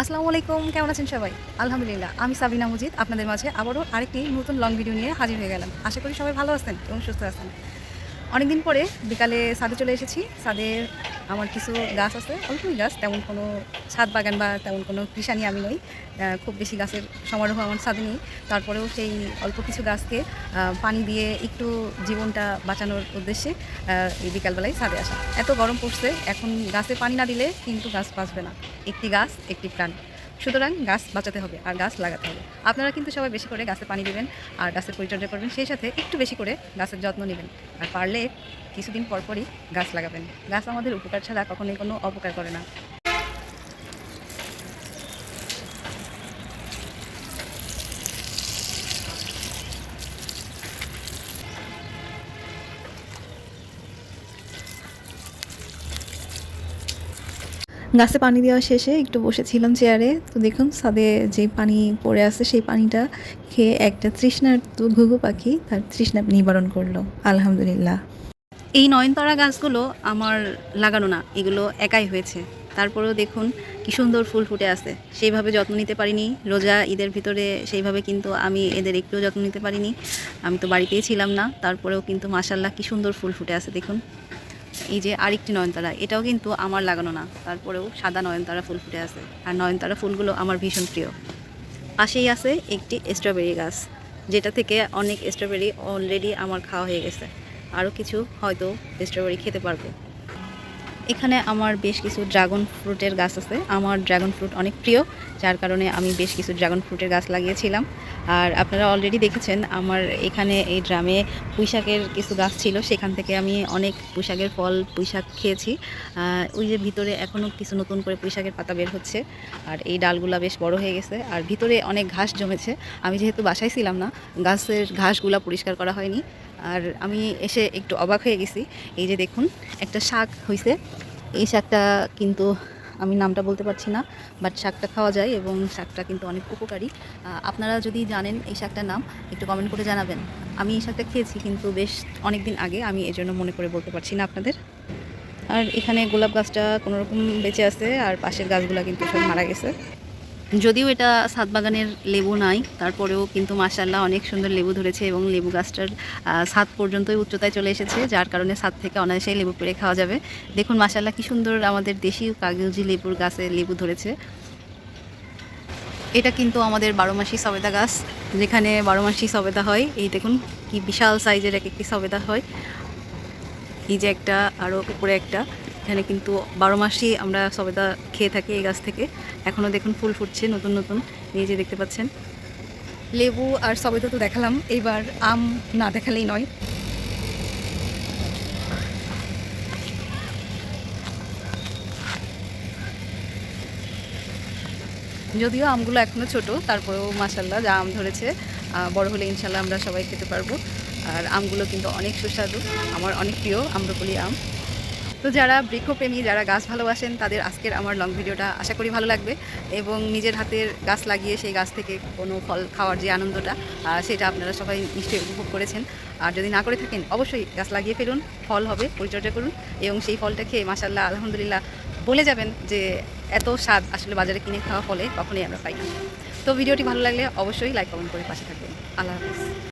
আসসালামু আলাইকুম, কেমন আছেন সবাই? আলহামদুলিল্লাহ, আমি সাবিনা মুজিদ। আপনাদের মাঝে আবারও আরেকটি নতুন লং ভিডিও নিয়ে হাজির হয়ে গেলাম। আশা করি সবাই ভালো আছেন এবং সুস্থ আছেন। অনেকদিন পরে বিকালে সাদে চলে এসেছি। সাদে আমার কিছু গাছ আছে, অল্পই গাছ, তেমন কোনো ছাদ বাগান বা তেমন কোনো কৃষানি আমি নই। খুব বেশি গাছের সমারোহ আমার ছাদে নেই। তারপরেও সেই অল্প কিছু গাছকে পানি দিয়ে একটু জীবনটা বাঁচানোর উদ্দেশ্যে এই বিকালবেলায় ছাদে আসা। এত গরম পড়ছে, এখন গাছে পানি না দিলে কিন্তু গাছ বাঁচবে না। একটি গাছ, একটি প্রাণ। সুতরাং গাছ বাঁচাতে হবে আর গাছ লাগাতে হবে। আপনারা কিন্তু সবাই বেশি করে গাছে পানি দেবেন আর গাছের পরিচর্যা করবেন, সেই সাথে একটু বেশি করে গাছের যত্ন নেবেন। আর পারলে কিছুদিন পরপরই গাছ লাগাবেন। গাছ আমাদের উপকার ছাড়া কখনোই কোনো অপকার করে না। গাছে পানি দেওয়া শেষে একটু বসেছিলাম চেয়ারে তো দেখুন সাদে যে পানি পড়ে আছে, সেই পানিটা খেয়ে একটা তৃষ্ণার্ত ঘুঘু পাখি তার তৃষ্ণা নিবারণ করল। আলহামদুলিল্লাহ। এই নয়নতারা গাছগুলো আমার লাগানো না, এগুলো একাই হয়েছে। তারপরেও দেখুন, কি সুন্দর ফুল ফুটে আছে। সেইভাবে যত্ন নিতে পারিনি। রোজা, ঈদের ভিতরে সেইভাবে কিন্তু আমি এদের একটুও যত্ন নিতে পারিনি। আমি তো বাড়িতেই ছিলাম না, তারপরেও কিন্তু মাসাল্লাহ কি সুন্দর ফুল ফুটে আছে, দেখুন। এই যে আরেকটি নয়নতারা, এটাও কিন্তু আমার লাগানো না। তারপরেও সাদা নয়নতারা ফুল ফুটে আছে। আর নয়নতারা ফুলগুলো আমার ভীষণ প্রিয়। পাশেই আছে একটি স্ট্রবেরি গাছ, যেটা থেকে অনেক স্ট্রবেরি অলরেডি আমার খাওয়া হয়ে গেছে। আরও কিছু হয়তো স্ট্রবেরি খেতে পারব। এখানে আমার বেশ কিছু ড্রাগন ফ্রুটের গাছ আছে। আমার ড্রাগন ফ্রুট অনেক প্রিয়, যার কারণে আমি বেশ কিছু ড্রাগন ফ্রুটের গাছ লাগিয়েছিলাম। আর আপনারা অলরেডি দেখেছেন, আমার এখানে এই ড্রামে পুঁইশাকের কিছু গাছ ছিল। সেখান থেকে আমি অনেক পুঁইশাকের ফল, পুঁইশাক খেয়েছি। ওই যে ভিতরে এখনও কিছু নতুন করে পুঁইশাকের পাতা বের হচ্ছে। আর এই ডালগুলা বেশ বড় হয়ে গেছে। আর ভিতরে অনেক ঘাস জমেছে। আমি যেহেতু বাসায় ছিলাম না, গাছের ঘাসগুলা পরিষ্কার করা হয়নি। আর আমি এসে একটু অবাক হয়ে গেছি। এই যে দেখুন, একটা শাক হয়েছে এই শাকটা কিন্তু আমি নামটা বলতে পারছি না বাট শাকটা খাওয়া যায় এবং শাকটা কিন্তু অনেক উপকারী। আপনারা যদি জানেন এই শাকটার নাম, একটু কমেন্ট করে জানাবেন। আমি এই শাকটা খেয়েছি কিন্তু বেশ অনেক দিন আগে, আমি এই জন্য মনে করে বলতে পারছি না আপনাদের। আর এখানে গোলাপ গাছটা কোনো রকম বেঁচে আছে, আর পাশের গাছগুলো কিন্তু সব মারা গেছে। যদিও এটা ছাদ বাগানের লেবু নাই, তারপরেও কিন্তু মাসাল্লাহ অনেক সুন্দর লেবু ধরেছে এবং লেবু গাছটার সাত পর্যন্তই উচ্চতায় চলে এসেছে, যার কারণে সাত থেকে অনায়াসেই লেবু পেড়ে খাওয়া যাবে। দেখুন মাসাল্লাহ কি সুন্দর আমাদের দেশি কাগজি লেবুর গাছে লেবু ধরেছে। এটা কিন্তু আমাদের বারো মাসি সবেদা গাছ, যেখানে বারো মাসি সবেদা হয়। এই দেখুন কি বিশাল সাইজের এক একটি সবেদা হয়। এই যে একটা আরও উপরে একটা। এখানে কিন্তু বারো মাসই আমরা সবেদা খেয়ে থাকি এই গাছ থেকে। এখনও দেখুন ফুল ফুটছে নতুন নতুন। এই যে দেখতে পাচ্ছেন। লেবু আর সবেদা তো দেখালাম। এইবার আম না দেখালেই নয়। যদিও আমগুলো এখনও ছোট, তারপরেও মাসাল্লাহ যা আম ধরেছে বড় হলে ইনশাল্লাহ আমরা সবাই খেতে পারব। আর আমগুলো কিন্তু অনেক সুস্বাদু। আমার অনেক প্রিয় আম্রপলি আম। তো যারা বৃক্ষপ্রেমী, যারা গাছ ভালোবাসেন, তাদের আজকের আমার লং ভিডিওটা আশা করি ভালো লাগবে এবং নিজের হাতের গাছ লাগিয়ে সেই গাছ থেকে কোনো ফল খাওয়ার যে আনন্দটা সেটা আপনারা সবাই নিশ্চয়ই উপভোগ করেছেন। আর যদি না করে থাকেন, অবশ্যই গাছ লাগিয়ে ফেলুন, ফল হবে, পরিচর্যা করুন এবং সেই ফলটা খেয়ে মাসাল্লাহ আলহামদুলিল্লাহ বলে যাবেন যে এত স্বাদ আসলে বাজারে কিনে খাওয়া ফলে কখনোই আমরা পাই না। তো ভিডিওটি ভালো লাগলে অবশ্যই লাইক কমেন্ট করে পাশে থাকবেন। আল্লাহ হাফিজ।